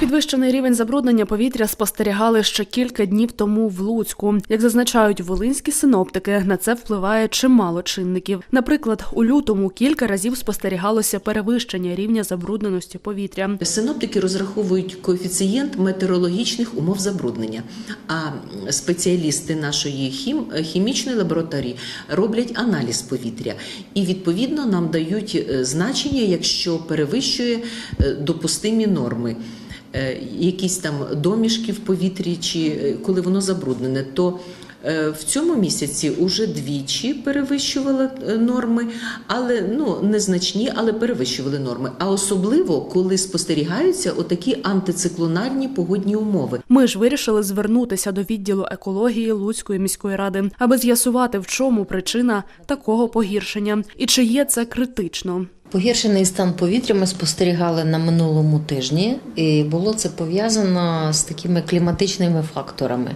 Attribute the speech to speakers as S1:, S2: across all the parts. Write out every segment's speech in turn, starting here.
S1: Підвищений рівень забруднення повітря спостерігали ще кілька днів тому в Луцьку. Як зазначають волинські синоптики, на це впливає чимало чинників. Наприклад, у лютому кілька разів спостерігалося перевищення рівня забрудненості повітря.
S2: Синоптики розраховують коефіцієнт метеорологічних умов забруднення, а спеціалісти нашої хім, хімічної лабораторії роблять аналіз повітря і відповідно нам дають е, значення, якщо перевищує е, допустимі норми. Е, Якісь там домішки в повітрі, чи е, коли воно забруднене, то е, в цьому місяці уже двічі перевищували норми, але ну незначні, але перевищували норми. А особливо коли спостерігаються отакі антициклональні погодні умови.
S1: Ми ж вирішили звернутися до відділу екології Луцької міської ради, аби з'ясувати, в чому причина такого погіршення і чи є це критично.
S3: Погіршений стан повітря ми спостерігали на минулому тижні, і було це пов'язано з такими кліматичними факторами.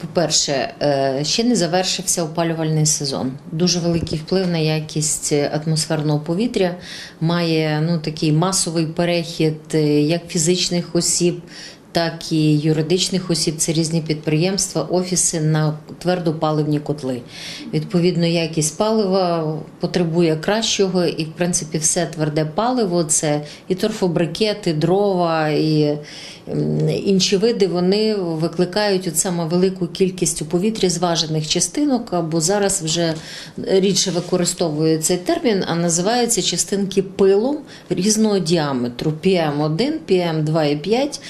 S3: По-перше, е, ще не завершився опалювальний сезон. Дуже великий вплив на якість атмосферного повітря має ну такий масовий перехід е, як фізичних осіб. Так і юридичних осіб, це різні підприємства, офіси на твердопаливні котли. Відповідно, якість палива потребує кращого, і в принципі все тверде паливо це і торфобрикети, дрова і інші види. Вони викликають от саме велику кількість у повітрі зважених частинок, або зараз вже рідше використовує цей термін, а називаються частинки пилом різного діаметру: PM1, PM2,5,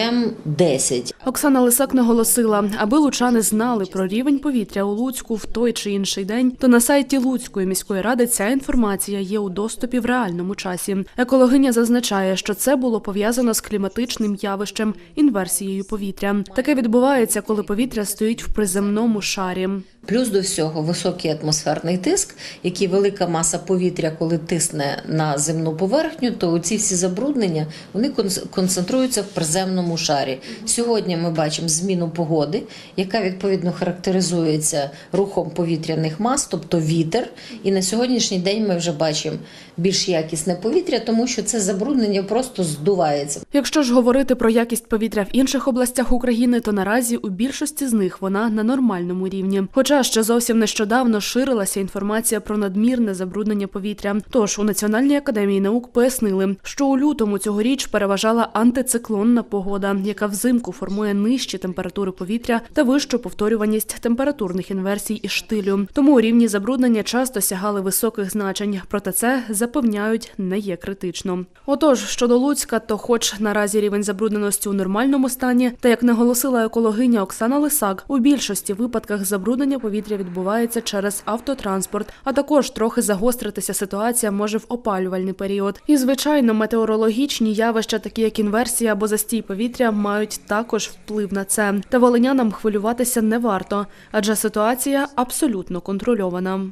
S3: PM10.
S1: Оксана Лисак наголосила, аби лучани знали про рівень повітря у Луцьку в той чи інший день, то на сайті Луцької міської ради ця інформація є у доступі в реальному часі. Екологиня зазначає, що це було пов'язано з кліматичним явищем інверсією повітря. Таке відбувається, коли повітря стоїть в приземному шарі.
S3: Плюс до всього високий атмосферний тиск, який велика маса повітря, коли тисне на земну поверхню, то ці всі забруднення вони концентруються в приземному шарі. Сьогодні ми бачимо зміну погоди, яка відповідно характеризується рухом повітряних мас, тобто вітер. І на сьогоднішній день ми вже бачимо більш якісне повітря, тому що це забруднення просто здувається.
S1: Якщо ж говорити про якість повітря в інших областях України, то наразі у більшості з них вона на нормальному рівні. Хоча ще зовсім нещодавно ширилася інформація про надмірне забруднення повітря. Тож у Національній академії наук пояснили, що у лютому цьогоріч переважала антициклонна погода, яка взимку формує нижчі температури повітря та вищу повторюваність температурних інверсій і штилю. Тому рівні забруднення часто сягали високих значень. Проте це запевняють не є критично. Отож, щодо Луцька, то хоч наразі рівень забрудненості у нормальному стані, та як наголосила екологиня Оксана Лисак, у більшості випадках забруднення повітря відбувається через автотранспорт, а також трохи загостритися ситуація може в опалювальний період. І звичайно, метеорологічні явища, такі як інверсія або застій повітря, мають також вплив на це. Та волинянам хвилюватися не варто, адже ситуація абсолютно контрольована.